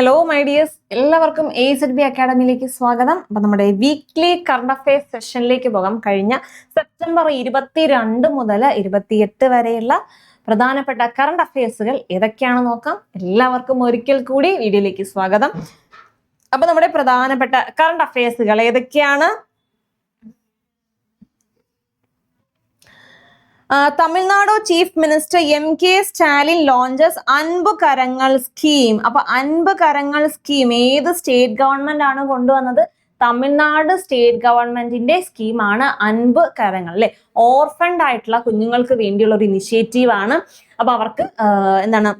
Hello my dears എല്ലാവർക്കും A Z B അക്കാഡമിയിലേക്ക് സ്വാഗതം. അപ്പൊ നമ്മുടെ വീക്ക്ലി കറണ്ട് അഫയേഴ്സ് സെഷനിലേക്ക് പോകാം. കഴിഞ്ഞ സെപ്റ്റംബർ ഇരുപത്തിരണ്ട് മുതൽ ഇരുപത്തിയെട്ട് വരെയുള്ള പ്രധാനപ്പെട്ട കറണ്ട് അഫയേഴ്സുകൾ ഏതൊക്കെയാണ് നോക്കാം. എല്ലാവർക്കും ഒരിക്കൽ കൂടി വീഡിയോയിലേക്ക് സ്വാഗതം. അപ്പൊ നമ്മുടെ പ്രധാനപ്പെട്ട കറണ്ട് അഫയേഴ്സുകൾ ഏതൊക്കെയാണ്? Tamil Nadu chief minister M K Stalin launches Anbu Karangal scheme അപ്പൊ അൻപ് കരങ്ങൾ സ്കീം ഏത് സ്റ്റേറ്റ് ഗവൺമെന്റ് ആണ് കൊണ്ടുവന്നത്? തമിഴ്നാട് സ്റ്റേറ്റ് ഗവൺമെന്റിന്റെ സ്കീമാണ് അൻപ് കരങ്ങൾ അല്ലെ? ഓർഫൻഡ് ആയിട്ടുള്ള കുഞ്ഞുങ്ങൾക്ക് വേണ്ടിയുള്ള ഒരു ഇനിഷ്യേറ്റീവ് ആണ്. അപ്പൊ അവർക്ക് എന്താണ്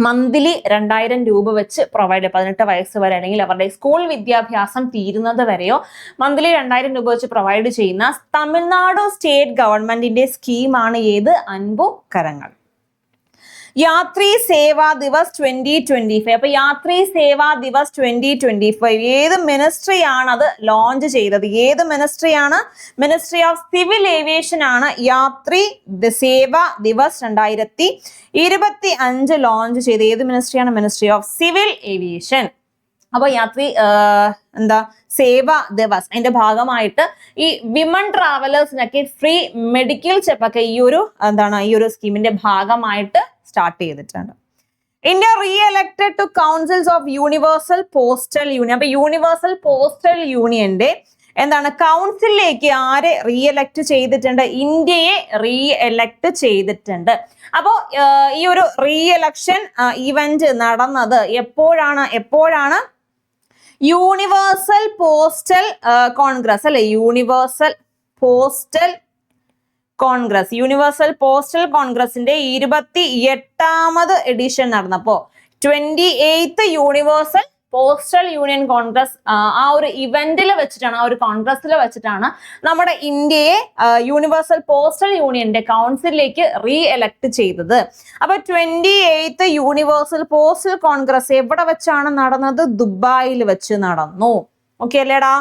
മന്ത്ലി രണ്ടായിരം രൂപ വെച്ച് പ്രൊവൈഡ് പതിനെട്ട് വയസ്സ് വരെ അല്ലെങ്കിൽ അവരുടെ സ്കൂൾ വിദ്യാഭ്യാസം തീരുന്നത് വരെയോ മന്ത്ലി രണ്ടായിരം രൂപ വെച്ച് പ്രൊവൈഡ് ചെയ്യുന്ന തമിഴ്നാട് സ്റ്റേറ്റ് ഗവൺമെന്റിന്റെ സ്കീമാണ് ഏത്? Anbu Karangal. Yatri Seva Divas twenty twenty five അപ്പൊ Yatri Seva Divas twenty twenty five ഏത് മിനിസ്ട്രി ആണ് അത് ലോഞ്ച് ചെയ്തത്? ഏത് മിനിസ്ട്രി ആണ്? മിനിസ്ട്രി ഓഫ് സിവിൽ ഏവിയേഷൻ ആണ് യാത്രി സേവാ ദിവസ് രണ്ടായിരത്തി ഇരുപത്തി അഞ്ച് ലോഞ്ച് ചെയ്ത് ഏത് മിനിസ്ട്രിയാണ് മിനിസ്ട്രി ഓഫ് സിവിൽ ഏവിയേഷൻ അപ്പൊ യാത്രി എന്താ സേവ ദിവസ്. അതിന്റെ ഭാഗമായിട്ട് ഈ വിമൺ ട്രാവലേഴ്സിനൊക്കെ ഫ്രീ മെഡിക്കൽ ചെപ്പൊക്കെ ഈ ഒരു എന്താണ് ഈ ഒരു സ്കീമിന്റെ ഭാഗമായിട്ട് സ്റ്റാർട്ട് ചെയ്തിട്ടുണ്ട്. India re elected to councils of universal postal union അപ്പൊ യൂണിവേഴ്സൽ പോസ്റ്റൽ യൂണിയന്റെ എന്താണ് കൗൺസിലിലേക്ക് ആരെ റീ എലക്ട് ചെയ്തിട്ടുണ്ട്? ഇന്ത്യയെ റീ എലക്ട് ചെയ്തിട്ടുണ്ട്. അപ്പോ ഈ ഒരു റീ എലക്ഷൻ ഇവന്റ് നടന്നത് എപ്പോഴാണ്? എപ്പോഴാണ്? യൂണിവേഴ്സൽ പോസ്റ്റൽ കോൺഗ്രസ് അല്ലെ? Universal postal congress universal postal കോൺഗ്രസിന്റെ ഇരുപത്തി എട്ടാമത് edition നടന്നപ്പോ twenty eighth universal postal union congress ആ, ഒരു ഇവന്റിൽ വെച്ചിട്ടാണ് ആ ഒരു കോൺഗ്രസിൽ വെച്ചിട്ടാണ് നമ്മുടെ ഇന്ത്യയെ യൂണിവേഴ്സൽ പോസ്റ്റൽ യൂണിയന്റെ കൗൺസിലിലേക്ക് റീ എലക്ട് ചെയ്തത്. അപ്പൊ twenty eighth universal postal congress എവിടെ വെച്ചാണ് നടന്നത്? ദുബായിൽ വെച്ച് നടന്നു. ഓക്കെ അല്ലേടാ?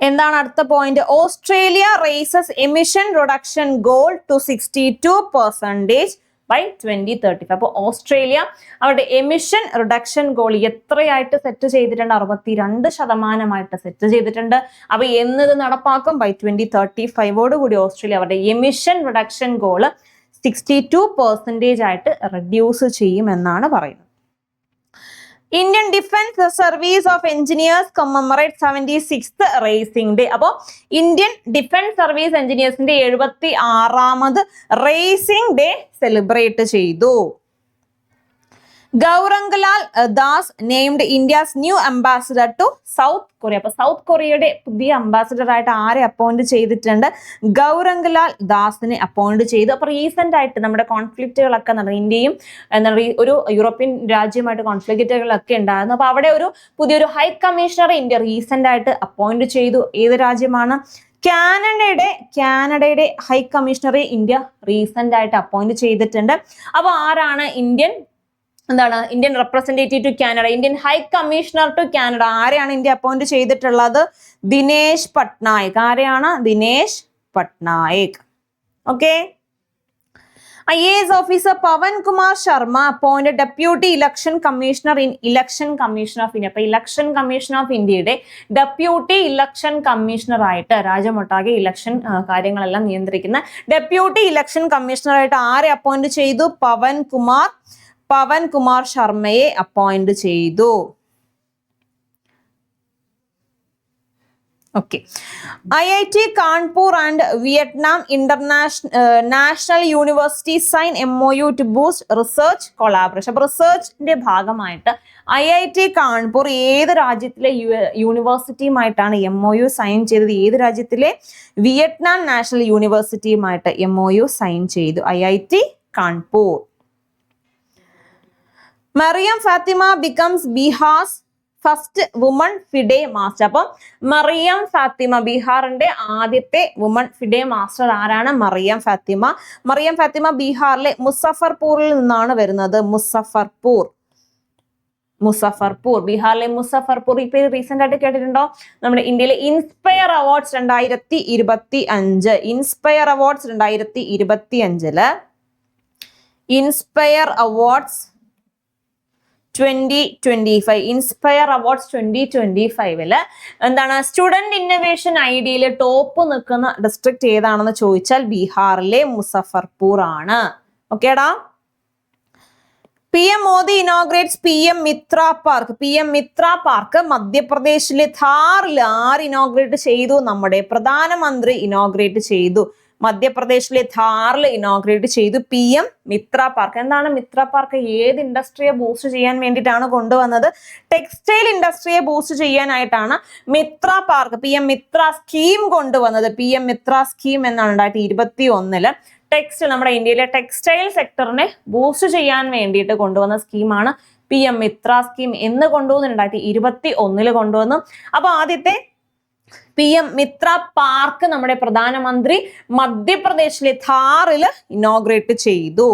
എന്താണ് അടുത്ത point Australia raises emission reduction goal to sixty two percentage by twenty thirty five അപ്പോൾ ഓസ്ട്രേലിയ അവരുടെ എമിഷൻ റിഡക്ഷൻ ഗോൾ എത്രയായിട്ട് സെറ്റ് ചെയ്തിട്ടുണ്ട്? അറുപത്തിരണ്ട് ശതമാനമായിട്ട് സെറ്റ് ചെയ്തിട്ടുണ്ട്. അപ്പൊ എന്നത് നടപ്പാക്കും ബൈ ട്വന്റി തേർട്ടി ഫൈവോട് കൂടി ഓസ്ട്രേലിയ അവരുടെ emission reduction goal sixty two percentage ആയിട്ട് റെഡ്യൂസ് ചെയ്യുമെന്നാണ് പറയുന്നത്. Indian defence service of engineers commemorate seventy six raising day അപ്പോൾ ഇന്ത്യൻ ഡിഫൻസ് സർവീസ് എഞ്ചിനീയേഴ്സിന്റെ എഴുപത്തി ആറാമത് റേസിംഗ് ഡേ സെലിബ്രേറ്റ് ചെയ്തു. Gaurangalal Das named India's new ambassador to South Korea. അപ്പൊ South കൊറിയയുടെ പുതിയ അംബാസിഡർ ആയിട്ട് ആരെ അപ്പോയിന്റ് ചെയ്തിട്ടുണ്ട്? ഗൗറംഗ്ലാൽ ദാസിനെ അപ്പോയിന്റ് ചെയ്തു. അപ്പൊ റീസെന്റ് ആയിട്ട് നമ്മുടെ കോൺഫ്ലിക്റ്റുകളൊക്കെ നടന്നു ഇന്ത്യയും എന്താണ് ഒരു യൂറോപ്യൻ രാജ്യമായിട്ട് കോൺഫ്ലിക്റ്റുകളൊക്കെ ഉണ്ടായിരുന്നു. അപ്പൊ അവിടെ ഒരു പുതിയൊരു ഹൈ കമ്മീഷണറെ ഇന്ത്യ റീസെന്റ് ആയിട്ട് അപ്പോയിന്റ് ചെയ്തു. ഏത് രാജ്യമാണ്? കാനഡയുടെ കാനഡയുടെ ഹൈ കമ്മീഷണറെ ഇന്ത്യ റീസെന്റ് ആയിട്ട് അപ്പോയിന്റ് ചെയ്തിട്ടുണ്ട്. അപ്പോൾ ആരാണ് ഇന്ത്യൻ എന്താണ് Indian representative to Canada Indian high commissioner to Canada ആരെയാണ് ഇന്ത്യ അപ്പോയിന്റ് ചെയ്തിട്ടുള്ളത്? ദിനേശ് പട്നായിക്. ആരെയാണ്? Dinesh Patnaik. Okay I A S officer Pawan Kumar Sharma appoint deputy election commissioner in election commission of India അപ്പൊ election commission of ഇന്ത്യയുടെ deputy election commissioner ആയിട്ട് രാജ്യമൊട്ടാകെ election കാര്യങ്ങളെല്ലാം നിയന്ത്രിക്കുന്ന deputy election കമ്മീഷണറായിട്ട് ആരെ അപ്പോയിന്റ് ചെയ്തു? പവൻ കുമാർ പവൻ കുമാർ ശർമ്മയെ അപ്പോയിന്റ് ചെയ്തു. Okay I I T Kanpur and Vietnam international national university sign M O U to boost research collaboration അപ്പൊ റിസർച്ചിന്റെ ഭാഗമായിട്ട് ഐ ഐ ടി കാൺപൂർ ഏത് രാജ്യത്തിലെ യൂണിവേഴ്സിറ്റിയുമായിട്ടാണ് എം ഒ യു സൈൻ ചെയ്തത്? ഏത് രാജ്യത്തിലെ? വിയറ്റ്നാം നാഷണൽ യൂണിവേഴ്സിറ്റിയുമായിട്ട് എം ഒ യു സൈൻ ചെയ്തു. I I T Kanpur Mariyam Fatima becomes Bihar's first woman FIDE master അപ്പം മറിയം ഫാത്തിമ ബീഹാറിന്റെ ആദ്യത്തെ വുമൺ ഫിഡേ മാസ്റ്റർ ആരാണ്? മറിയം ഫാത്തിമ. മറിയം ഫാത്തിമ ബീഹാറിലെ മുസഫർപൂറിൽ നിന്നാണ് വരുന്നത്. മുസഫർപൂർ. മുസഫർപൂർ. ബീഹാറിലെ മുസഫർപൂർ. ഈ പേര് റീസെന്റ് ആയിട്ട് കേട്ടിട്ടുണ്ടോ? നമ്മുടെ ഇന്ത്യയിലെ ഇൻസ്പയർ അവാർഡ്സ് രണ്ടായിരത്തി ഇരുപത്തി അഞ്ച് ഇൻസ്പയർ അവാർഡ്സ് രണ്ടായിരത്തി ഇരുപത്തി അഞ്ചിൽ inspire awards twenty twenty five inspire awards twenty twenty ഫൈവിൽ എന്താണ് സ്റ്റുഡന്റ് ഇന്നവേഷൻ ഐഡിയയിൽ ടോപ്പ് നിൽക്കുന്ന ഡിസ്ട്രിക്ട് ഏതാണെന്ന് ചോദിച്ചാൽ ബീഹാറിലെ മുസഫർപൂർ ആണ് ഓക്കേടാ P M Modi inaugurates P M Mitra park P M Mitra park മധ്യപ്രദേശിലെ ധാറിൽ ആർ ഇനോഗ്രേറ്റ് ചെയ്തു? നമ്മുടെ പ്രധാനമന്ത്രി ഇനോഗ്രേറ്റ് ചെയ്തു. മധ്യപ്രദേശിലെ ധാറിൽ ഇനോഗ്രേറ്റ് ചെയ്തു. P M Mitra park. എന്താണ് മിത്ര പാർക്ക്? ഏത് ഇൻഡസ്ട്രിയെ ബൂസ്റ്റ് ചെയ്യാൻ വേണ്ടിയിട്ടാണ് കൊണ്ടുവന്നത്? ടെക്സ്റ്റൈൽ ഇൻഡസ്ട്രിയെ ബൂസ്റ്റ് ചെയ്യാനായിട്ടാണ് Mitra park P M Mitra scheme കൊണ്ടുവന്നത്. പി എം മിത്ര സ്കീം എന്നാണ് രണ്ടായിരത്തി ഇരുപത്തി ഒന്നിൽ ടെക്സ്റ്റൈൽ നമ്മുടെ ഇന്ത്യയിലെ ടെക്സ്റ്റൈൽ സെക്ടറിനെ ബൂസ്റ്റ് ചെയ്യാൻ വേണ്ടിയിട്ട് കൊണ്ടുവന്ന സ്കീമാണ് പി എം മിത്ര സ്കീം എന്ന് കൊണ്ടുവന്ന് രണ്ടായിരത്തി ഇരുപത്തി ഒന്നിൽ കൊണ്ടുവന്നു. അപ്പൊ ആദ്യത്തെ പി എം മിത്ര പാർക്ക് നമ്മുടെ പ്രധാനമന്ത്രി മധ്യപ്രദേശിലെ ഥാറിൽ ഇനോഗ്രേറ്റ് ചെയ്തു.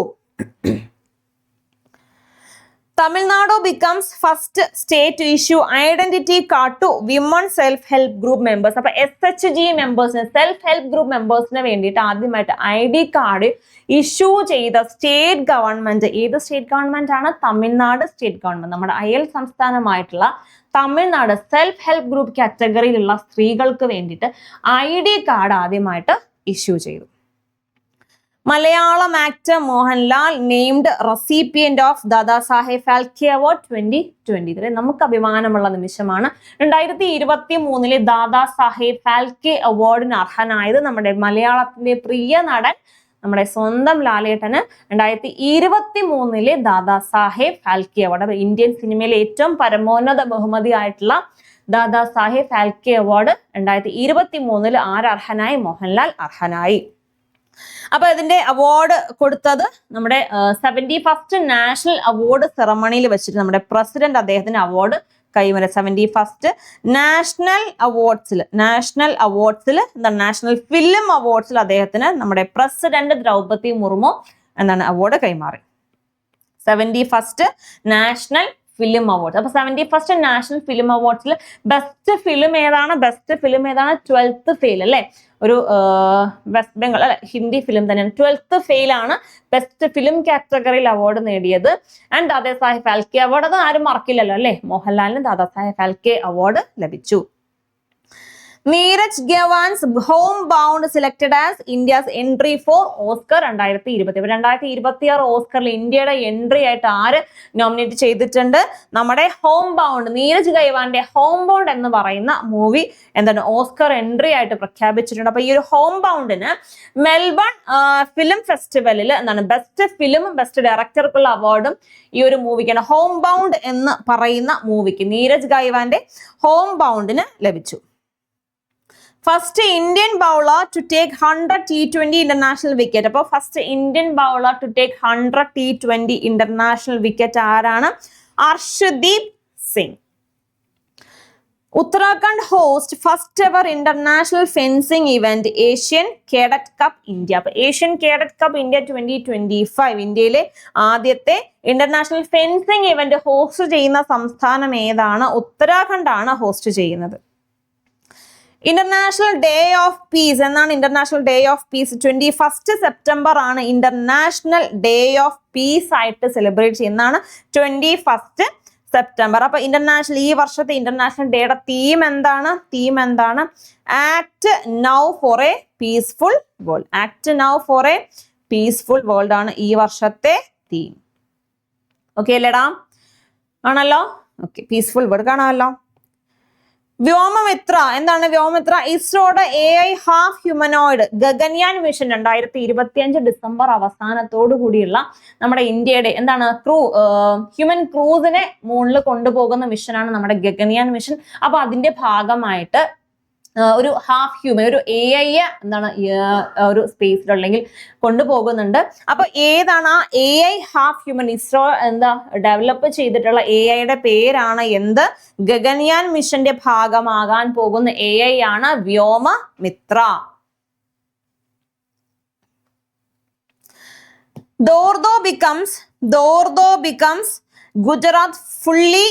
Tamil Nadu becomes first state issue identity card to women self help group members അപ്പൊ എസ് എച്ച് ജി മെമ്പേഴ്സിന് സെൽഫ് ഹെൽപ്പ് ഗ്രൂപ്പ് മെമ്പേഴ്സിന് വേണ്ടിയിട്ട് ആദ്യമായിട്ട് ഐ ഡി കാർഡ് ഇഷ്യൂ ചെയ്ത സ്റ്റേറ്റ് ഗവൺമെന്റ് ഏത് സ്റ്റേറ്റ് ഗവൺമെന്റ് ആണ്? തമിഴ്നാട് സ്റ്റേറ്റ് ഗവൺമെന്റ് നമ്മുടെ അയൽ സംസ്ഥാനമായിട്ടുള്ള തമിഴ്നാട് സെൽഫ് ഹെൽപ്പ് ഗ്രൂപ്പ് കാറ്റഗറിയിലുള്ള സ്ത്രീകൾക്ക് വേണ്ടിയിട്ട് ഐ ഡി കാർഡ് ആദ്യമായിട്ട് ഇഷ്യൂ ചെയ്തു. Malayalam actor Mohanlal named recipient of Dada Saheb Phalke award twenty twenty three നമുക്ക് അഭിമാനമുള്ള നിമിഷമാണ്. രണ്ടായിരത്തി ഇരുപത്തി മൂന്നിലെ ദാദാ സാഹേബ് ഫാൽക്കെ അവാർഡിന് അർഹനായത് നമ്മുടെ മലയാളത്തിന്റെ പ്രിയ നടൻ നമ്മുടെ സ്വന്തം ലാലേട്ടന് രണ്ടായിരത്തി ഇരുപത്തി മൂന്നിലെ ദാദാ സാഹേബ് ഫാൽക്കെ അവാർഡ്. ഇന്ത്യൻ സിനിമയിലെ ഏറ്റവും പരമോന്നത ബഹുമതി ആയിട്ടുള്ള ദാദാ സാഹേബ് ഫാൽക്കെ അവാർഡ് രണ്ടായിരത്തി ഇരുപത്തി മൂന്നിൽ ആര് അർഹനായി? മോഹൻലാൽ അർഹനായി. അപ്പൊ ഇതിന്റെ അവാർഡ് കൊടുത്തത് നമ്മുടെ സെവന്റി ഫസ്റ്റ് നാഷണൽ അവാർഡ് സെറമണിയിൽ വെച്ചിട്ട് നമ്മുടെ പ്രസിഡന്റ് അദ്ദേഹത്തിന് അവാർഡ് കൈവര സെവന്റി ഫസ്റ്റ് നാഷണൽ അവാർഡ്സിൽ നാഷണൽ അവാർഡ്സിൽ എന്താണ് നാഷണൽ ഫിലിം അവാർഡ്സിൽ അദ്ദേഹത്തിന് നമ്മുടെ പ്രസിഡന്റ് ദ്രൗപതി മുർമു എന്താണ് അവാർഡ് കൈമാറി. Seventy first national film awards അപ്പൊ സെവന്റി ഫസ്റ്റ് നാഷണൽ ഫിലിം അവാർഡ്സിൽ ബെസ്റ്റ് ഫിലിം ഏതാണ്? ബെസ്റ്റ് ഫിലിം ഏതാണ്? ട്വൽത്ത് ഫെയിൽ അല്ലേ? ഒരു വെസ്റ്റ് ബംഗാൾ അല്ലെ ഹിന്ദി ഫിലിം തന്നെയാണ്. ട്വൽത്ത് ആണ് ബെസ്റ്റ് ഫിലിം കാറ്റഗറിയിൽ അവാർഡ് നേടിയത്. ആൻഡ് ദാദാ സാഹിബ് ഫാൽക്കെ അവാർഡ് അത് ആരും മറക്കില്ലല്ലോ അല്ലേ? മോഹൻലാലിന് ദാദാ സാഹിബ് ഫാൽക്കെ അവാർഡ് ലഭിച്ചു. Neeraj Ghaywan's home bound selected as India's entry for Oscar രണ്ടായിരത്തി ഇരുപത്തി രണ്ടായിരത്തി ഇരുപത്തി ആറ് ഓസ്കറിൽ ഇന്ത്യയുടെ എൻട്രി ആയിട്ട് ആര് നോമിനേറ്റ് ചെയ്തിട്ടുണ്ട്? നമ്മുടെ ഹോം ബൗണ്ട് നീരജ് ഗൈവാന്റെ ഹോം ബൗണ്ട് എന്ന് പറയുന്ന മൂവി എന്താണ്? ഓസ്കർ എൻട്രി ആയിട്ട് പ്രഖ്യാപിച്ചിട്ടുണ്ട്. അപ്പൊ ഈ ഒരു ഹോം ബൗണ്ടിന് മെൽബൺ ഫിലിം ഫെസ്റ്റിവലിൽ എന്താണ്? ബെസ്റ്റ് ഫിലിമും ബെസ്റ്റ് ഡയറക്ടർക്കുള്ള അവാർഡും ഈ ഒരു മൂവിക്കാണ് ഹോം ബൗണ്ട് എന്ന് പറയുന്ന മൂവിക്ക് നീരജ് ഗൈവാന്റെ ഹോം ബൗണ്ടിന് ലഭിച്ചു. First Indian bowler to take hundred T twenty international wicket അപ്പോൾ first Indian bowler to take hundred T twenty international wicket ആരാണ്? Arshdeep Singh. Uttarakhand host first ever international fencing event Asian cadet cup India അപ്പൊ Asian cadet cup India twenty twenty five ഇന്ത്യയിലെ ആദ്യത്തെ international fencing event host ചെയ്യുന്ന സംസ്ഥാനം ഏതാണ്? ഉത്തരാഖണ്ഡ് ആണ് host ചെയ്യുന്നത്. International day of peace എന്നാണ് international day of peace twenty first September ആണ് ഇന്റർനാഷണൽ ഡേ ഓഫ് പീസ് ആയിട്ട് സെലിബ്രേറ്റ് ചെയ്യുന്നതാണ് ട്വന്റി ഫസ്റ്റ് സെപ്റ്റംബർ അപ്പൊ ഇന്റർനാഷണൽ ഈ വർഷത്തെ ഇന്റർനാഷണൽ ഡേയുടെ തീം എന്താണ്? തീം എന്താണ്? Act now for a peaceful world act now for a peaceful world ആണ് ഈ വർഷത്തെ തീം ഓക്കെ അല്ലേടാ? ആണല്ലോ? ഓക്കെ പീസ്ഫുൾ വേൾഡ് കാണാമല്ലോ. വ്യോമമിത്ര എന്താണ് Vyommitra ഇസ്രോയുടെ A I half humanoid Gaganyaan mission രണ്ടായിരത്തി ഇരുപത്തിയഞ്ച് ഡിസംബർ അവസാനത്തോടു കൂടിയുള്ള നമ്മുടെ ഇന്ത്യയുടെ എന്താണ് ക്രൂ ഹ്യൂമൻ ക്രൂസിനെ മുകളിൽ കൊണ്ടുപോകുന്ന മിഷനാണ് നമ്മുടെ ഗഗൻയാൻ മിഷൻ അപ്പൊ അതിന്റെ ഭാഗമായിട്ട് ഒരു ഹാഫ് ഹ്യൂമൻ ഒരു എ ഐ എന്താണ് ഒരു സ്പേസിലുള്ളെങ്കിൽ കൊണ്ടുപോകുന്നുണ്ട്. അപ്പൊ ഏതാണ് ആ A I half human ISRO എന്താ ഡെവലപ്പ് ചെയ്തിട്ടുള്ള എ ഐയുടെ പേരാണ് എന്ത്? ഗഗൻയാൻ മിഷന്റെ ഭാഗമാകാൻ പോകുന്ന എ ഐ ആണ് Vyom Mitra Dhordo becomes Dhordo becomes Gujarat fully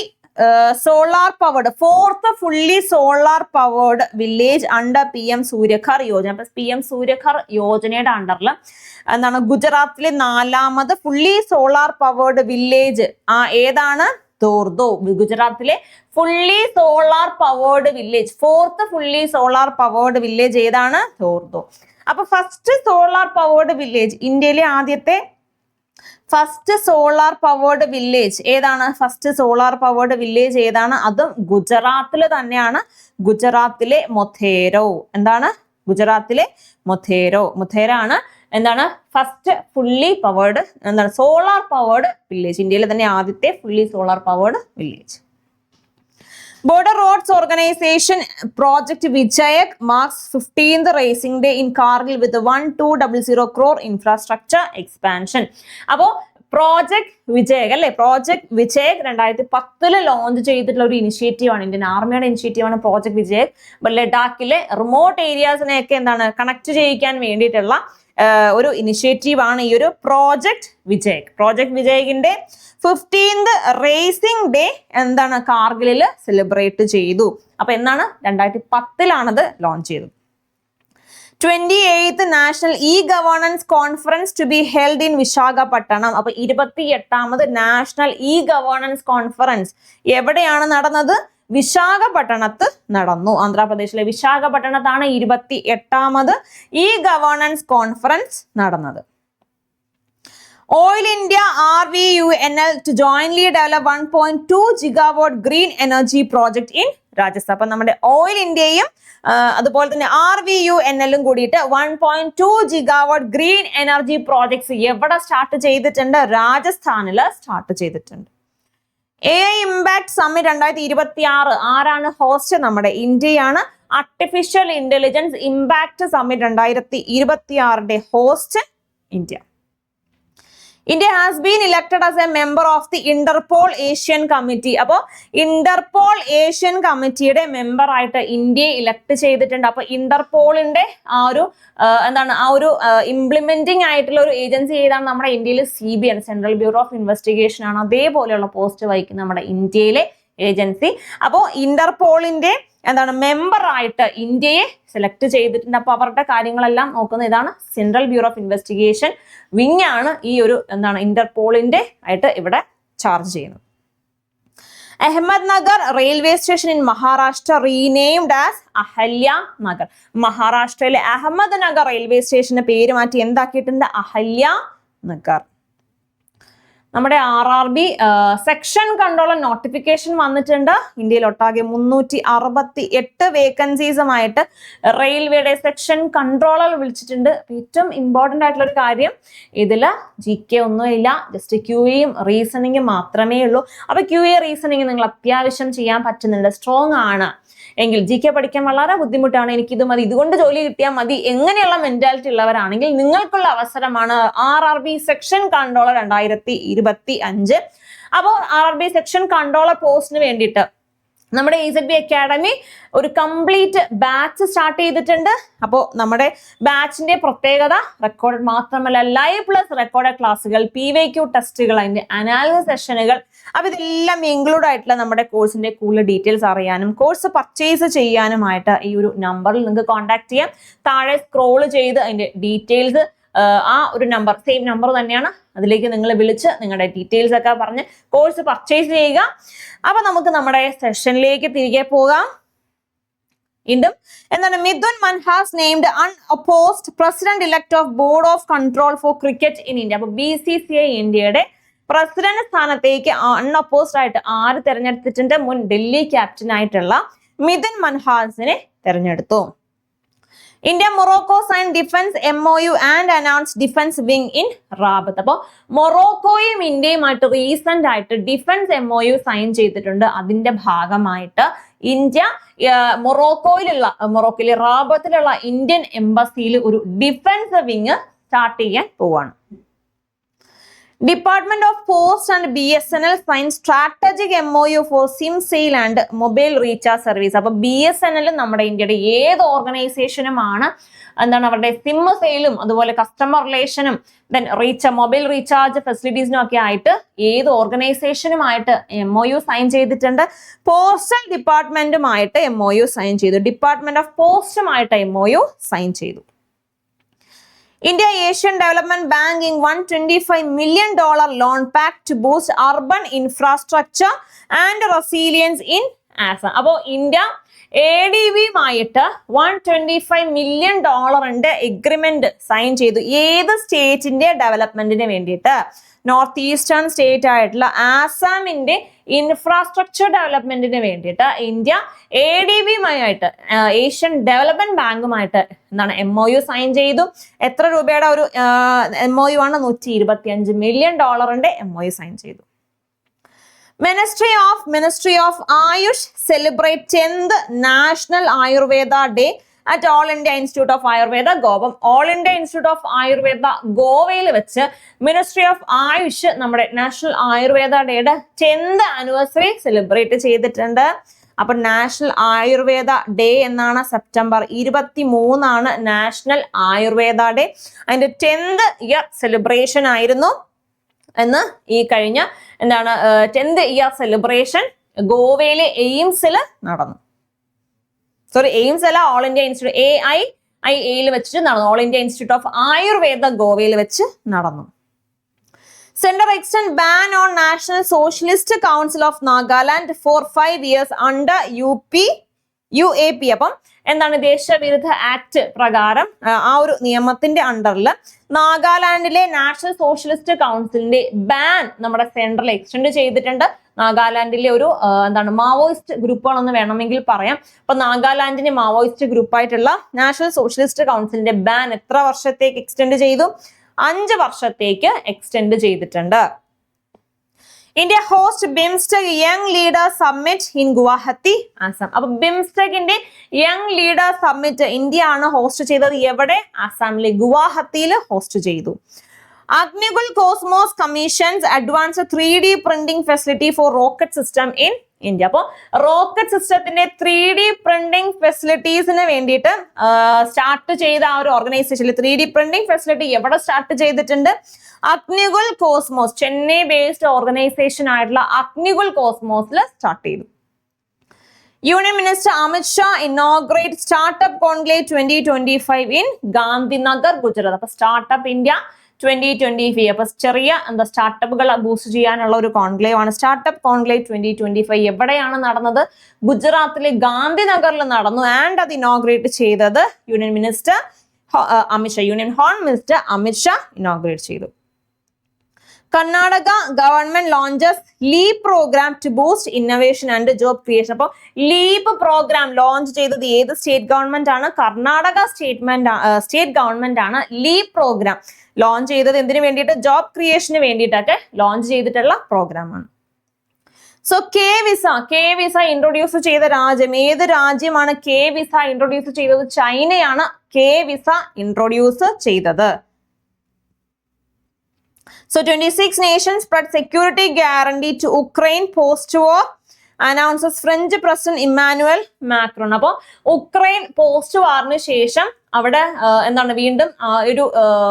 solar powered fourth fully solar powered village under P M Surya Ghar Yojana അപ്പൊ പി എം സൂര്യഖർ യോജനയുടെ അണ്ടറിൽ എന്താണ്? ഗുജറാത്തിലെ നാലാമത് ഫുള്ളി സോളാർ പവേർഡ് വില്ലേജ് ആ ഏതാണ്? ദോർദോ ഗുജറാത്തിലെ fully solar powered village fourth fully solar powered village ഏതാണ്? തോർദോ അപ്പൊ ഫസ്റ്റ് സോളാർ പവേർഡ് വില്ലേജ് ഇന്ത്യയിലെ ആദ്യത്തെ ഫസ്റ്റ് സോളാർ പവേർഡ് വില്ലേജ് ഏതാണ്? ഫസ്റ്റ് സോളാർ പവേർഡ് വില്ലേജ് ഏതാണ്? അതും ഗുജറാത്തിൽ തന്നെയാണ്. ഗുജറാത്തിലെ മൊഥേരോ. എന്താണ്? ഗുജറാത്തിലെ മൊഥേരോ. മൊഥേര ആണ് എന്താണ്? ഫസ്റ്റ് ഫുള്ളി പവേർഡ് എന്താണ്? സോളാർ പവേർഡ് വില്ലേജ് ഇന്ത്യയിലെ തന്നെ ആദ്യത്തെ fully solar powered village border roads organisation project Vijayak marks fifteenth raising day in Kargil with one two double zero crore infrastructure expansion അപ്പോ പ്രോജക്ട് വിജയക് അല്ലെ? പ്രോജക്ട് വിജയക് രണ്ടായിരത്തി പത്തിൽ launch ചെയ്തിട്ടുള്ള ഒരു ഇനിഷ്യേറ്റീവ് ആണ്. ഇന്ത്യൻ ആർമിയുടെ ഇനിഷ്യേറ്റീവ് ആണ് പ്രോജക്ട് വിജയക് ലഡാക്കിലെ റിമോട്ട് ഏരിയാസിനെയൊക്കെ എന്താണ് കണക്ട് ചെയ്യിക്കാൻ വേണ്ടിയിട്ടുള്ള ഒരു ഇനിഷ്യേറ്റീവ് ആണ് ഈ ഒരു പ്രോജക്ട് വിജയക് പ്രോജക്ട് വിജയകിന്റെ ഫിഫ്റ്റീൻത് റേസിംഗ് ഡേ എന്താണ് കാർഗിലിൽ സെലിബ്രേറ്റ് ചെയ്തു. അപ്പൊ എന്നാണ്? രണ്ടായിരത്തി പത്തിലാണത് ലോഞ്ച് ചെയ്തത്. Twenty eighth national e governance conference to be held in Visakhapatnam അപ്പൊ ഇരുപത്തി എട്ടാമത് നാഷണൽ ഇ ഗവേണൻസ് കോൺഫറൻസ് എവിടെയാണ് നടന്നത്? വിശാഖപട്ടണത്ത് നടന്നു. ആന്ധ്രാപ്രദേശിലെ വിശാഖപട്ടണത്താണ് ഇരുപത്തി എട്ടാമത് ഇ ഗവേണൻസ് കോൺഫറൻസ് നടന്നത്. Oil India R V U N L to jointly develop one point two gigawatt green energy project in Rajasthan. അപ്പൊ നമ്മുടെ ഓയിൽ ഇന്ത്യയും അതുപോലെ തന്നെ ആർ വി യു എൻ എല്ലും കൂടിയിട്ട് one point two gigawatt green energy projects എവിടെ start ചെയ്തിട്ടുണ്ട്? രാജസ്ഥാനിൽ സ്റ്റാർട്ട് ചെയ്തിട്ടുണ്ട്. എ ഐ ഇമ്പാക്ട് സമ്മിറ്റ് രണ്ടായിരത്തി ഇരുപത്തി ആറ് ആരാണ് ഹോസ്റ്റ് നമ്മുടെ ഇന്ത്യയാണ് ആർട്ടിഫിഷ്യൽ ഇന്റലിജൻസ് ഇമ്പാക്ട് സമ്മിറ്റ് രണ്ടായിരത്തി ഇരുപത്തി ആറിന്റെ host India. India has been elected as a member of the Interpol Asian committee അപ്പോൾ ഇന്റർപോൾ ഏഷ്യൻ കമ്മിറ്റിയുടെ മെമ്പർ ആയിട്ട് ഇന്ത്യയെ ഇലക്ട് ചെയ്തിട്ടുണ്ട്. അപ്പോൾ ഇന്റർപോളിന്റെ ആ ഒരു എന്താണ് ആ ഒരു ഇംപ്ലിമെന്റിംഗ് ആയിട്ടുള്ള ഒരു ഏജൻസി ഏതാണ് നമ്മുടെ ഇന്ത്യയിൽ C B N central bureau of investigation ആണ്. അതേപോലെയുള്ള പോസ്റ്റ് വഹിക്കുന്ന നമ്മുടെ ഇന്ത്യയിലെ ഏജൻസി. അപ്പോൾ ഇന്റർപോളിന്റെ എന്താണ് മെമ്പർ ആയിട്ട് ഇന്ത്യയെ സെലക്ട് ചെയ്തിട്ടുണ്ട്. അപ്പോൾ അവരുടെ കാര്യങ്ങളെല്ലാം നോക്കുന്ന ഇതാണ് central bureau of investigation wing ആണ് ഈ ഒരു എന്താണ് ഇന്റർപോളിന്റെ ആയിട്ട് ഇവിടെ ചാർജ് ചെയ്യുന്നത്. Ahmednagar railway station in Maharashtra renamed as Ahilyanagar. മഹാരാഷ്ട്രയിലെ അഹമ്മദ് നഗർ റെയിൽവേ സ്റ്റേഷന്റെ പേര് മാറ്റി എന്താക്കിയിട്ടുണ്ട്? അഹല്യ നഗർ. നമ്മുടെ R R B section controller notification വന്നിട്ടുണ്ട്. ഇന്ത്യയിൽ ഒട്ടാകെ മുന്നൂറ്റി അറുപത്തി എട്ട് വേക്കൻസീസുമായിട്ട് റെയിൽവേയുടെ സെക്ഷൻ കൺട്രോളർ വിളിച്ചിട്ടുണ്ട് ഏറ്റവും ഇമ്പോർട്ടന്റ് ആയിട്ടുള്ള ഒരു കാര്യം ഇതിൽ ജി കെ ഒന്നുമില്ല ജസ്റ്റ് ക്യു എയും റീസണിങ്ങും മാത്രമേ ഉള്ളൂ. അപ്പോൾ ക്യു എ റീസണിങ് നിങ്ങൾ അത്യാവശ്യം ചെയ്യാൻ പറ്റുന്നുണ്ട്. സ്ട്രോങ് ആണ്. എങ്കിൽ ജി കെ പഠിക്കാൻ വളരെ ബുദ്ധിമുട്ടാണ്. എനിക്കിത് മതി ഇതുകൊണ്ട് ജോലി കിട്ടിയാൽ മതി. എങ്ങനെയുള്ള മെന്റാലിറ്റി ഉള്ളവരാണെങ്കിൽ നിങ്ങൾക്കുള്ള അവസരമാണ് R R B section controller രണ്ടായിരത്തി ഇരുപത്തി അഞ്ച് അപ്പോൾ R R B section controller പോസ്റ്റിന് വേണ്ടിയിട്ട് നമ്മുടെ എ ബി അക്കാഡമി ഒരു കംപ്ലീറ്റ് ബാച്ച് സ്റ്റാർട്ട് ചെയ്തിട്ടുണ്ട്. അപ്പോൾ നമ്മുടെ ബാച്ചിന്റെ പ്രത്യേകത റെക്കോർഡ് മാത്രമല്ല ലൈവ് പ്ലസ് റെക്കോർഡ് ക്ലാസ്സുകൾ പി വൈ ക്യു ടെസ്റ്റുകൾ അതിന്റെ അനാലിസിസ് സെഷനുകൾ അപ്പോൾ ഇതെല്ലാം ഇൻക്ലൂഡ് ആയിട്ടുള്ള നമ്മുടെ കോഴ്സിന്റെ കൂടുതൽ ഡീറ്റെയിൽസ് അറിയാനും കോഴ്സ് പർച്ചേസ് ചെയ്യാനുമായിട്ട് ഈ ഒരു നമ്പറിൽ നിങ്ങൾക്ക് കോൺടാക്ട് ചെയ്യാം. താഴെ സ്ക്രോൾ ചെയ്ത് അതിന്റെ ഡീറ്റെയിൽസ് ആ ഒരു നമ്പർ സെയിം നമ്പർ തന്നെയാണ്. അതിലേക്ക് നിങ്ങൾ വിളിച്ച് നിങ്ങളുടെ ഡീറ്റെയിൽസ് ഒക്കെ പറഞ്ഞ് കോഴ്സ് പർച്ചേസ് ചെയ്യുക. അപ്പൊ നമുക്ക് നമ്മുടെ സെഷനിലേക്ക് തിരികെ പോകാം. വീണ്ടും. എന്താണ്? Mithun Manhas named അപ്പോസ്റ്റ് president elect of board of control for cricket in India അപ്പൊ ബി സി സി ഐ ഇന്ത്യയുടെ പ്രസിഡന്റ് സ്ഥാനത്തേക്ക് അൺഅപ്പോസ്ഡ് ആയിട്ട് ആര് തെരഞ്ഞെടുത്തിട്ടുണ്ട്? മുൻ ഡൽഹി ക്യാപ്റ്റൻ ആയിട്ടുള്ള മിഥുൻ മൻഹാസിനെ തെരഞ്ഞെടുത്തു. India Morocco sign defence M O U and announce defence wing in Rabat. അപ്പോൾ മൊറോക്കോയും ഇന്ത്യയുമായിട്ട് റീസെന്റ് ആയിട്ട് defence M O U sign ചെയ്തിട്ടുണ്ട്. അതിന്റെ ഭാഗമായിട്ട് ഇന്ത്യ മൊറോക്കോയിലുള്ള മൊറോക്കോയിലെ റാബത്തിലുള്ള ഇന്ത്യൻ എംബസിയിൽ ഒരു ഡിഫൻസ് വിങ് സ്റ്റാർട്ട് ചെയ്യാൻ പോവാണ്. Department of post and B S N L sign strategic M O U for sim sale and mobile recharge service അപ്പൊ B S N L നമ്മുടെ ഇന്ത്യയുടെ ഏത് ഓർഗനൈസേഷനുമാണ് എന്താണ് അവരുടെ സിം സെയിലും അതുപോലെ കസ്റ്റമർ റിലേഷനും ദെൻ റീച്ച മൊബൈൽ റീചാർജ് ഫെസിലിറ്റീസിനും ഒക്കെ ആയിട്ട് ഏത് ഓർഗനൈസേഷനുമായിട്ട് എം ഒ യു സൈൻ ചെയ്തിട്ടുണ്ട്. പോസ്റ്റൽ ഡിപ്പാർട്ട്മെന്റുമായിട്ട് എം ഒ യു സൈൻ ചെയ്തു. ഡിപ്പാർട്ട്മെന്റ് ഓഫ് പോസ്റ്റുമായിട്ട് എം ഒ യു സൈൻ ചെയ്തു. India Asian development banking one twenty five million dollar loan pack to boost urban infrastructure and resilience in Assam. അപ്പോൾ India A D ബിയുമായിട്ട് one twenty five million ഡോളറിന്റെ agreement sign ചെയ്തു. ഏത് സ്റ്റേറ്റിന്റെ ഡെവലപ്മെന്റിന് വേണ്ടിയിട്ട്? North eastern state ആയിട്ടുള്ള ആസാമിന്റെ infrastructure ഡെവലപ്മെന്റിന് വേണ്ടിയിട്ട് ഇന്ത്യ എ ഡി ബിയുമായിട്ട് ഏഷ്യൻ ഡെവലപ്മെന്റ് ബാങ്കുമായിട്ട് എന്താണ് എം ഒ യു സൈൻ ചെയ്തു. എത്ര രൂപയുടെ ഒരു എം ഒ യു ആണ്? നൂറ്റി ഇരുപത്തി അഞ്ച് മില്യൺ ഡോളറിന്റെ എം ഒ യു സൈൻ ചെയ്തു. Ministry of ministry of AYUSH celebrate tenth national Ayurveda day at all India institute of Ayurveda ഗോവം all India institute of Ayurveda ഗോവയിൽ വെച്ച് മിനിസ്ട്രി ഓഫ് ആയുഷ് നമ്മുടെ national Ayurveda ഡേയുടെ ടെൻത് ആനിവേഴ്സറി സെലിബ്രേറ്റ് ചെയ്തിട്ടുണ്ട്. അപ്പൊ national Ayurveda day എന്നാണ് September ഇരുപത്തി മൂന്നാണ് നാഷണൽ ആയുർവേദ ഡേ അതിന്റെ ടെൻത് ഇയർ സെലിബ്രേഷൻ ആയിരുന്നു. എന്ന് ഈ കഴിഞ്ഞ എന്താണ് ടെൻത് ഇയർ സെലിബ്രേഷൻ ഗോവയിലെ എയിംസിൽ നടന്നു. സോറി എയിംസ് അല്ല all India institute A I I എയിൽ വെച്ചിട്ട് നടന്നു. All India institute of Ayurveda ഗോവയിൽ വെച്ച് നടന്നു. Centre extend ban on national socialist council of Nagaland for five years under U P U A P അപ്പം എന്താണ് ദേശവിരുദ്ധ ആക്ട് പ്രകാരം ആ, ഒരു നിയമത്തിന്റെ അണ്ടറിൽ നാഗാലാൻഡിലെ നാഷണൽ സോഷ്യലിസ്റ്റ് കൗൺസിലിന്റെ ബാൻ നമ്മുടെ സെൻട്രൽ എക്സ്റ്റെൻഡ് ചെയ്തിട്ടുണ്ട്. നാഗാലാൻഡിലെ ഒരു എന്താണ് മാവോയിസ്റ്റ് ഗ്രൂപ്പുകളെന്ന് വേണമെങ്കിൽ പറയാം. അപ്പൊ നാഗാലാൻഡിന്റെ മാവോയിസ്റ്റ് ഗ്രൂപ്പായിട്ടുള്ള നാഷണൽ സോഷ്യലിസ്റ്റ് കൗൺസിലിന്റെ ബാൻ എത്ര വർഷത്തേക്ക് എക്സ്റ്റെൻഡ് ചെയ്തു? അഞ്ച് വർഷത്തേക്ക് എക്സ്റ്റെൻഡ് ചെയ്തിട്ടുണ്ട്. India host BIMSTEC young leader summit in Guwahati Assam. അപ്പൊ ബിംസ്റ്റെക്കിന്റെ യങ് ലീഡർ സമ്മിറ്റ് ഇന്ത്യ ആണ് ഹോസ്റ്റ് ചെയ്തത്. എവിടെ? ആസാമിലെ ഗുവാഹത്തിയിൽ ഹോസ്റ്റ് ചെയ്തു. Agnikul cosmos commissions advance three D printing facility for rocket system in India അപ്പോൾ റോക്കറ്റ് സിസ്റ്റത്തിന്റെ ത്രീ ഡി പ്രിന്റിംഗ് ഫെസിലിറ്റീസിന് വേണ്ടിയിട്ട് സ്റ്റാർട്ട് ചെയ്ത ആ ഒരു ഓർഗനൈസേഷനിൽ ത്രീ ഡി പ്രിന്റിംഗ് ഫെസിലിറ്റി എവിടെ സ്റ്റാർട്ട് ചെയ്തിട്ടുണ്ട്? Agnikul Cosmos Chennai based organisation ആയിട്ടുള്ള അഗ്നികുൽ കോസ്മോസിൽ സ്റ്റാർട്ട് ചെയ്തു. Union minister Amit Shah inaugurate startup conclave twenty twenty five in Gandhinagar Gujarat അപ്പൊ startup India twenty twenty five അപ്പൊ ചെറിയ എന്താ സ്റ്റാർട്ടപ്പുകൾ ബൂസ്റ്റ് ചെയ്യാനുള്ള ഒരു കോൺക്ലേവ് ആണ്. Startup conclave twenty twenty five എവിടെയാണ് നടന്നത്? ഗുജറാത്തിലെ ഗാന്ധിനഗറിൽ നടന്നു ആൻഡ് അത് ഇനോഗ്രേറ്റ് ചെയ്തത് union minister Amit Shah. Union home minister Amit Shah inaugurate ചെയ്തു. Karnataka government launches leap programme to boost innovation and job creation അപ്പോൾ ലീപ് പ്രോഗ്രാം ലോഞ്ച് ചെയ്തത് ഏത് സ്റ്റേറ്റ് ഗവൺമെന്റ് ആണ്? കർണാടക സ്റ്റേറ്റ്മെന്റ് സ്റ്റേറ്റ് ഗവൺമെന്റ് ആണ് ലീപ് പ്രോഗ്രാം ലോഞ്ച് ചെയ്തത് എന്തിനു വേണ്ടിയിട്ട്? ജോബ് ക്രിയേഷന് വേണ്ടിയിട്ടൊക്കെ ലോഞ്ച് ചെയ്തിട്ടുള്ള പ്രോഗ്രാമാണ് so K visa K visa introduce ചെയ്ത രാജ്യം ഏത് രാജ്യമാണ് കെ വിസ ഇൻട്രൊഡ്യൂസ് ചെയ്തത്? ചൈനയാണ് കെ വിസ ഇൻട്രൊഡ്യൂസ് ചെയ്തത്. So 26 nations spread security guarantee to Ukraine post-war. Announces French president Emmanuel Macron അപ്പോൾ ഉക്രൈൻ പോസ്റ്റ് വാറിന് ശേഷം അവിടെ എന്താണ് വീണ്ടും ഒരു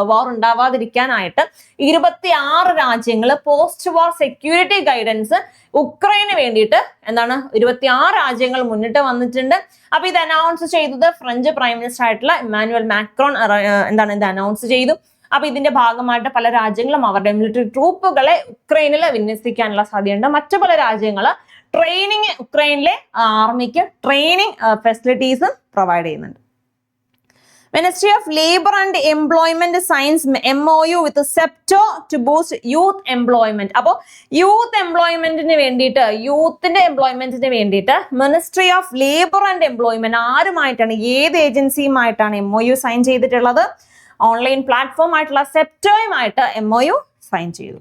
വാർ ഉണ്ടാവാതിരിക്കാനായിട്ട് ഇരുപത്തി ആറ് രാജ്യങ്ങൾ പോസ്റ്റ് വാർ സെക്യൂരിറ്റി ഗൈഡൻസ് ഉക്രൈന് വേണ്ടിയിട്ട് എന്താണ് ഇരുപത്തി ആറ് രാജ്യങ്ങൾ മുന്നിട്ട് വന്നിട്ടുണ്ട്. അപ്പൊ ഇത് അനൗൺസ് ചെയ്തത് ഫ്രഞ്ച് പ്രൈം മിനിസ്റ്റർ ആയിട്ടുള്ള ഇമ്മാനുവൽ മാക്രോൺ എന്താണ് ഇത് അനൗൺസ് ചെയ്തു. അപ്പൊ ഇതിന്റെ ഭാഗമായിട്ട് പല രാജ്യങ്ങളും അവരുടെ മിലിറ്ററി ട്രൂപ്പുകളെ ഉക്രൈനിൽ വിന്യസിക്കാനുള്ള സാധ്യതയുണ്ട്. മറ്റു പല രാജ്യങ്ങൾ ട്രെയിനിങ് ഉക്രൈനിലെ ആർമിക്ക് ട്രെയിനിങ് ഫെസിലിറ്റീസ് പ്രൊവൈഡ് ചെയ്യുന്നുണ്ട്. Ministry of labour and employment signs M O U with Zepto to boost youth employment അപ്പോൾ യൂത്ത് എംപ്ലോയ്മെന്റിന് വേണ്ടിയിട്ട് യൂത്തിന്റെ എംപ്ലോയ്മെന്റിന് വേണ്ടിയിട്ട് ministry of labour and employment ആരുമായിട്ടാണ് ഏത് ഏജൻസിയുമായിട്ടാണ് എം ഒ യു സൈൻ ചെയ്തിട്ടുള്ളത്? ഓൺലൈൻ പ്ലാറ്റ്ഫോം ആയിട്ടുള്ള സെപ്റ്റോയുമായിട്ട് എം ഒ യു സൈൻ ചെയ്തു.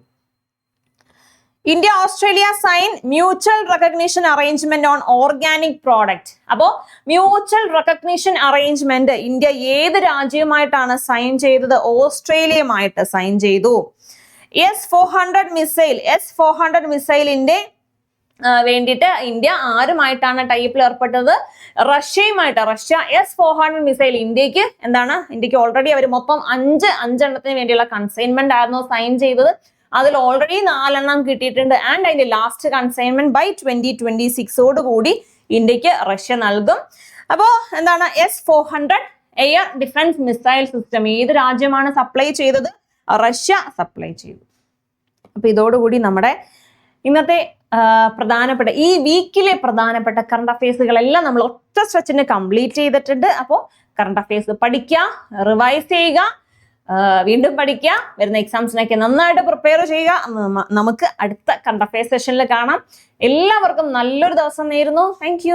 India Australia sign mutual recognition arrangement on organic product അപ്പോൾ മ്യൂച്വൽ റെക്കഗ്നീഷൻ അറേഞ്ച്മെന്റ് ഇന്ത്യ ഏത് രാജ്യവുമായിട്ടാണ് സൈൻ ചെയ്തത്? ഓസ്ട്രേലിയയുമായിട്ട് സൈൻ ചെയ്തു. S four hundred missile S four hundred മിസൈലിന്റെ വേണ്ടിയിട്ട് ഇന്ത്യ ആരുമായിട്ടാണ് ടൈപ്പിൽ ഏർപ്പെട്ടത്? റഷ്യയുമായിട്ട്. Russia S four hundred missile ഇന്ത്യയ്ക്ക് എന്താണ്? ഇന്ത്യയ്ക്ക് ഓൾറെഡി അവർ മൊത്തം അഞ്ച് അഞ്ചെണ്ണത്തിന് വേണ്ടിയുള്ള കൺസൈൻമെന്റ് ആയിരുന്നു സൈൻ ചെയ്തത്. അതിൽ ഓൾറെഡി നാലെണ്ണം കിട്ടിയിട്ടുണ്ട്. ആൻഡ് അതിന്റെ last consignment by twenty twenty സിക്സോട് കൂടി ഇന്ത്യയ്ക്ക് റഷ്യ നൽകും. അപ്പോൾ എന്താണ്? S four hundred air defence missile system ഏത് രാജ്യമാണ് സപ്ലൈ ചെയ്തത്? റഷ്യ സപ്ലൈ ചെയ്തു. അപ്പൊ ഇതോടുകൂടി നമ്മുടെ ഇന്നത്തെ പ്രധാനപ്പെട്ട ഈ വീക്കിലെ പ്രധാനപ്പെട്ട കറണ്ട് അഫയേഴ്സുകളെല്ലാം നമ്മൾ ഒറ്റ സ്ട്രെച്ചിന് കംപ്ലീറ്റ് ചെയ്തിട്ടുണ്ട്. അപ്പോൾ കറണ്ട് അഫയേഴ്സ് പഠിക്കുക റിവൈസ് ചെയ്യുക വീണ്ടും പഠിക്കുക വരുന്ന എക്സാംസിനൊക്കെ നന്നായിട്ട് പ്രിപ്പയർ ചെയ്യുക. നമുക്ക് അടുത്ത കറണ്ട് അഫയേഴ്സ് സെഷനിൽ കാണാം. എല്ലാവർക്കും നല്ലൊരു ദിവസം നേരുന്നു. താങ്ക്